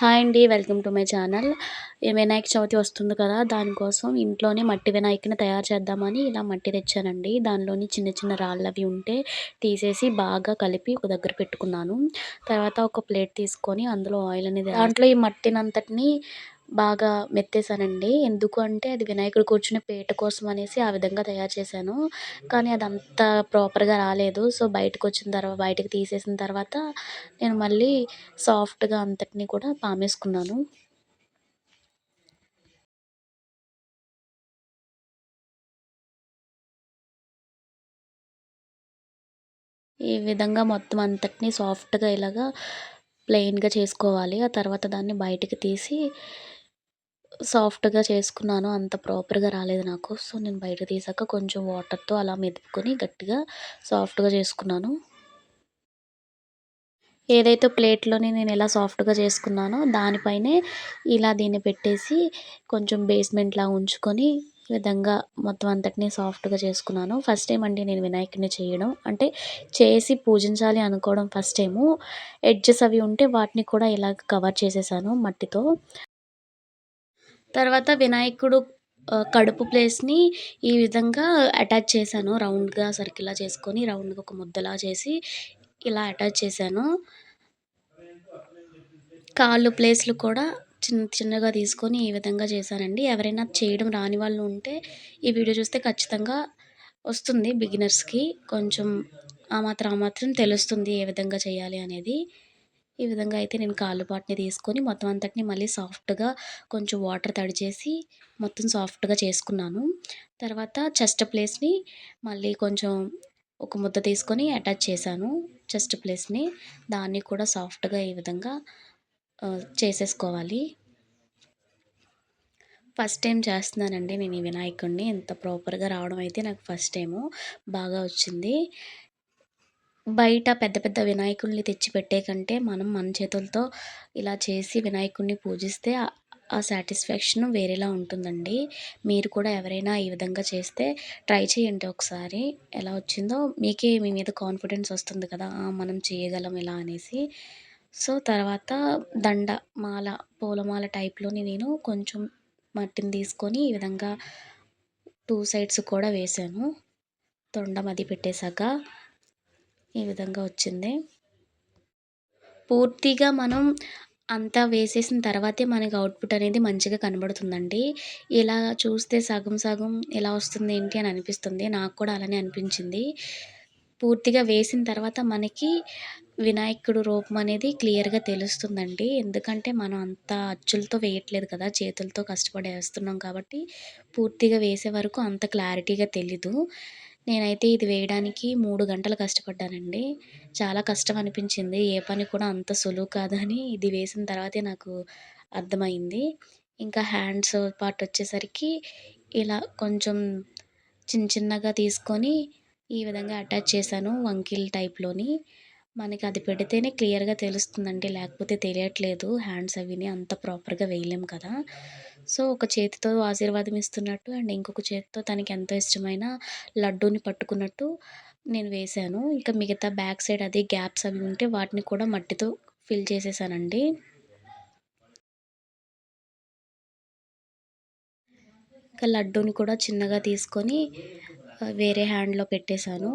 Hi అండి welcome to my channel. Vinayaka Chavithi వస్తుంది కదా దానికోసం ఇంట్లోనే మట్టి వినాయకుని తయారు చేద్దామని ఇలా మట్టి తెచ్చానండి. దానిలోని చిన్న చిన్న రాళ్ళు అవి ఉంటే తీసేసి బాగా కలిపి ఒక దగ్గర పెట్టుకున్నాను. తర్వాత ఒక ప్లేట్ తీసుకొని అందులో ఆయిల్ అనేది దాంట్లో ఈ మట్టిని అంతటిని బాగా మెత్తేసానండి ఎందుకు అంటే అది వినాయకుడు కూర్చునే పీట కోసం అనేసి ఆ విధంగా తయారు చేశాను. కానీ అది అంత ప్రాపర్గా రాలేదు. సో బయటకు వచ్చిన తర్వాత బయటకు తీసేసిన తర్వాత నేను మళ్ళీ సాఫ్ట్గా అంతటిని కూడా పామేసుకున్నాను. ఈ విధంగా మొత్తం అంతటిని సాఫ్ట్గా ఇలాగా ప్లెయిన్గా చేసుకోవాలి. ఆ తర్వాత దాన్ని బయటికి తీసి సాఫ్ట్గా చేసుకున్నాను. అంత ప్రాపర్గా రాలేదు నాకు. సో నేను బయట తీసాక కొంచెం వాటర్తో అలా మెదుపుకొని గట్టిగా సాఫ్ట్గా చేసుకున్నాను. ఏదైతే ప్లేట్లోని నేను ఎలా సాఫ్ట్గా చేసుకున్నానో దానిపైనే ఇలా దీన్ని పెట్టేసి కొంచెం బేస్మెంట్లా ఉంచుకొని ఈ విధంగా మొత్తం అంతటినీ సాఫ్ట్గా చేసుకున్నాను. ఫస్ట్ టైం అండి నేను వినాయకుడిని చేయడం. అంటే చేసి పూజించాలి అనుకోవడం ఫస్ట్ టైము. ఎడ్జెస్ అవి ఉంటే వాటిని కూడా ఇలా కవర్ చేసేసాను మట్టితో. తర్వాత వినాయకుడు కడుపు ప్లేస్ని ఈ విధంగా అటాచ్ చేశాను. రౌండ్గా సర్కిల్లా చేసుకొని రౌండ్గా ఒక ముద్దలా చేసి ఇలా అటాచ్ చేశాను. కాళ్ళు ప్లేస్లు కూడా చిన్న చిన్నగా తీసుకొని ఈ విధంగా చేశానండి. ఎవరైనా చేయడం రాని వాళ్ళు ఉంటే ఈ వీడియో చూస్తే ఖచ్చితంగా వస్తుంది బిగినర్స్కి కొంచెం ఆ మాత్రం ఆ మాత్రం తెలుస్తుంది ఏ విధంగా చేయాలి అనేది. ఈ విధంగా అయితే నేను కాళ్ళు పాటిని తీసుకొని మొత్తం అంతటిని మళ్ళీ సాఫ్ట్గా కొంచెం వాటర్ తడిచేసి మొత్తం సాఫ్ట్గా చేసుకున్నాను. తర్వాత చెస్ట్ ప్లేస్ని మళ్ళీ కొంచెం ఒక ముద్ద తీసుకొని అటాచ్ చేశాను చెస్ట్ ప్లేస్ని. దాన్ని కూడా సాఫ్ట్గా ఈ విధంగా చేసేసుకోవాలి. ఫస్ట్ టైం చేస్తున్నానండి నేను ఈ వినాయకుడిని ఇంత ప్రాపర్గా రావడం అయితే నాకు ఫస్ట్ టైము. బాగా వచ్చింది. బయట పెద్ద పెద్ద వినాయకుడిని తెచ్చిపెట్టే కంటే మనం మన చేతులతో ఇలా చేసి వినాయకుడిని పూజిస్తే ఆ సాటిస్ఫాక్షన్ వేరేలా ఉంటుందండి. మీరు కూడా ఎవరైనా ఈ విధంగా చేస్తే ట్రై చేయండి ఒకసారి. ఎలా వచ్చిందో మీకే మీ మీద కాన్ఫిడెన్స్ వస్తుంది కదా మనం చేయగలం ఇలా అనేసి. సో తర్వాత దండ మాల పూలమాల టైప్లోని నేను కొంచెం మట్టిని తీసుకొని ఈ విధంగా టూ సైడ్స్ కూడా వేసాను తొండం అది పెట్టేశాక ఈ విధంగా వచ్చింది. పూర్తిగా మనం అంతా వేసేసిన తర్వాతే మనకి అవుట్పుట్ అనేది మంచిగా కనబడుతుందండి. ఇలా చూస్తే సగం సగం ఎలా వస్తుంది ఏంటి అని అనిపిస్తుంది. నాకు కూడా అలానే అనిపించింది. పూర్తిగా వేసిన తర్వాత మనకి వినాయకుడు రూపం అనేది క్లియర్గా తెలుస్తుందండి. ఎందుకంటే మనం అంత అచ్చులతో వేయట్లేదు కదా చేతులతో కష్టపడి వేస్తున్నాం కాబట్టి పూర్తిగా వేసే వరకు అంత క్లారిటీగా తెలీదు. నేనైతే ఇది వేయడానికి మూడు గంటలు కష్టపడ్డానండి. చాలా కష్టం అనిపించింది ఏ పని కూడా అంత సులువు కాదని ఇది వేసిన తర్వాతే నాకు అర్థమైంది. ఇంకా హ్యాండ్స్ పార్ట్ వచ్చేసరికి ఇలా కొంచెం చిన్న చిన్నగా తీసుకొని ఈ విధంగా అటాచ్ చేశాను వంకిల్ టైప్లోని. మనకి అది పెడితేనే క్లియర్గా తెలుస్తుందండి. లేకపోతే తెలియట్లేదు. హ్యాండ్స్ అవిని అంత ప్రాపర్గా వేయలేం కదా. సో ఒక చేతితో ఆశీర్వాదం ఇస్తున్నట్టు అండ్ ఇంకొక చేతితో తనకి ఎంతో ఇష్టమైన లడ్డూని పట్టుకున్నట్టు నేను వేశాను. ఇంకా మిగతా బ్యాక్ సైడ్ అదే గ్యాప్స్ అవి ఉంటే వాటిని కూడా మట్టితో ఫిల్ చేసేసానండి. ఇంకా లడ్డూని కూడా చిన్నగా తీసుకొని వేరే హ్యాండ్లో పెట్టేశాను.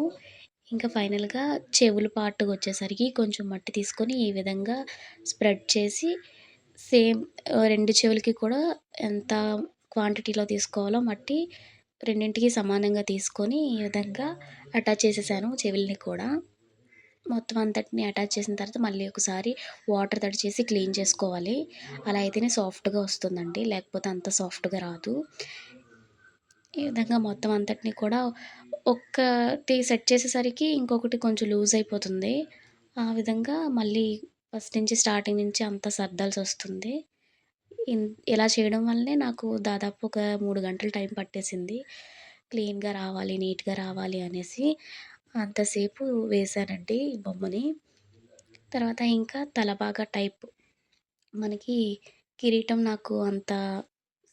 ఇంకా ఫైనల్గా చెవులు పార్ట్కి వచ్చేసరికి కొంచెం మట్టి తీసుకొని ఈ విధంగా స్ప్రెడ్ చేసి సేమ్ రెండు చెవులకి కూడా ఎంత క్వాంటిటీలో తీసుకోవాలో మట్టి రెండింటికి సమానంగా తీసుకొని ఈ విధంగా అటాచ్ చేసేసాను చెవుల్ని కూడా. మొత్తం అంతటిని అటాచ్ చేసిన తర్వాత మళ్ళీ ఒకసారి వాటర్ తడి చేసి క్లీన్ చేసుకోవాలి. అలా అయితేనే సాఫ్ట్గా వస్తుందండి లేకపోతే అంత సాఫ్ట్గా రాదు. ఈ విధంగా మొత్తం అంతటిని కూడా ఒక్కటి సెట్ చేసేసరికి ఇంకొకటి కొంచెం లూజ్ అయిపోతుంది. ఆ విధంగా మళ్ళీ ఫస్ట్ నుంచి స్టార్టింగ్ నుంచి అంతా సర్దాల్సి వస్తుంది. ఇలా చేయడం వల్లనే నాకు దాదాపు ఒక మూడు గంటలు టైం పట్టేసింది. క్లీన్గా రావాలి నీట్గా రావాలి అనేసి అంతసేపు వేశానండి బొమ్మని. తర్వాత ఇంకా తలబాగా టైప్. మనకి కిరీటం నాకు అంత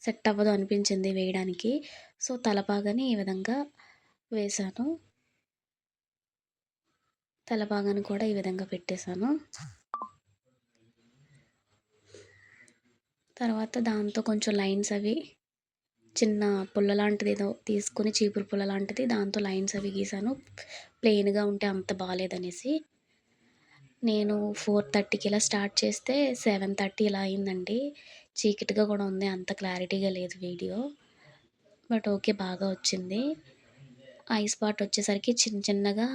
సెట్ అవ్వదు అనిపించింది వేయడానికి. సో తలబాగాని ఈ విధంగా వేశాను తలబాగాను కూడా ఈ విధంగా పెట్టేశాను. తర్వాత దాంతో కొంచెం లైన్స్ అవి చిన్న పుల్ల లాంటిది ఏదో తీసుకొని చీపురు పుల్ల లాంటిది దాంతో లైన్స్ అవి గీసాను. ప్లెయిన్గా ఉంటే అంత బాగాలేదనేసి నేను ఫోర్ థర్టీకి ఇలా స్టార్ట్ చేస్తే సెవెన్ థర్టీ ఇలా అయిందండి. చీకటిగా కూడా ఉంది అంత క్లారిటీగా లేదు వీడియో. బట్ ఓకే బాగా వచ్చింది. ఐ స్పాట్ వచ్చేసరికి చిన్న చిన్నగా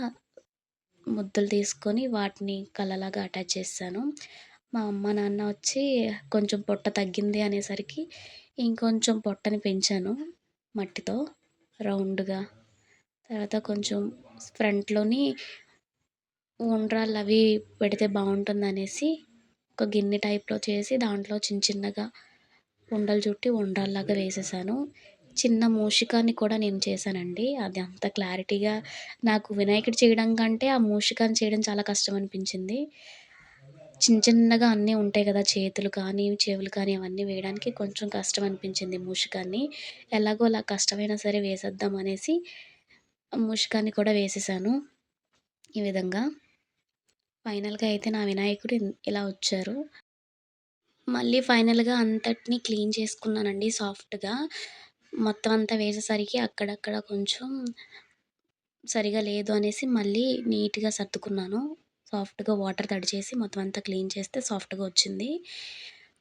ముద్దలు తీసుకొని వాటిని కళ్ళలాగా అటాచ్ చేస్తాను. మా అమ్మ నాన్న వచ్చి కొంచెం పొట్ట తగ్గింది అనేసరికి ఇంకొంచెం పొట్టని పెంచాను మట్టితో రౌండ్గా. తర్వాత కొంచెం ఫ్రంట్లోని ఉండ్రాళ్ళు అవి పెడితే బాగుంటుంది అనేసి ఒక గిన్నె టైప్లో చేసి దాంట్లో చిన్న చిన్నగా ఉండలు చుట్టి ఉండ్రాల్లాగా వేసేసాను. చిన్న మూషికాన్ని కూడా నేను చేశానండి. అది అంత క్లారిటీగా నాకు వినాయకుడు చేయడం కంటే ఆ మూషికాన్ని చేయడం చాలా కష్టం అనిపించింది. చిన్న చిన్నగా అన్నీ ఉంటాయి కదా చేతులు కానీ చెవులు కానీ అవన్నీ వేయడానికి కొంచెం కష్టం అనిపించింది మూషికాన్ని. ఎలాగో అలా కష్టమైనా సరే వేసేద్దాం అనేసి మూషికాన్ని కూడా వేసేసాను ఈ విధంగా. ఫైనల్గా అయితే నా వినాయకుడు ఇలా వచ్చారు. మళ్ళీ ఫైనల్గా అంతటిని క్లీన్ చేసుకున్నానండి సాఫ్ట్గా. మొత్తం అంతా వేసేసరికి అక్కడక్కడ కొంచెం సరిగా లేదు అనేసి మళ్ళీ నీట్గా సర్దుకున్నాను. సాఫ్ట్గా వాటర్ తడిచేసి మొత్తం అంతా క్లీన్ చేస్తే సాఫ్ట్గా వచ్చింది.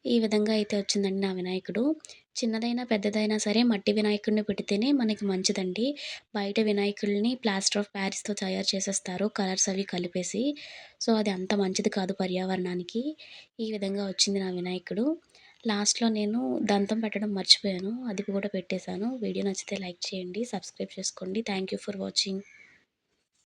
ఈ విధంగా అయితే వచ్చిందండి నా వినాయకుడు. చిన్నదైనా పెద్దదైనా సరే మట్టి వినాయకుడిని పెడితేనే మనకి మంచిదండి. బయట వినాయకుడిని ప్లాస్టర్ ఆఫ్ ప్యారిస్తో తయారు చేసేస్తారు. కలర్స్ అవి కలిపేసి. సో అది అంత మంచిది కాదు పర్యావరణానికి. ఈ విధంగా వచ్చింది నా వినాయకుడు. లాస్ట్లో నేను దంతం పెట్టడం మర్చిపోయాను. అది కూడా పెట్టేశాను. వీడియో నచ్చితే లైక్ చేయండి సబ్స్క్రైబ్ చేసుకోండి. Thank you for watching.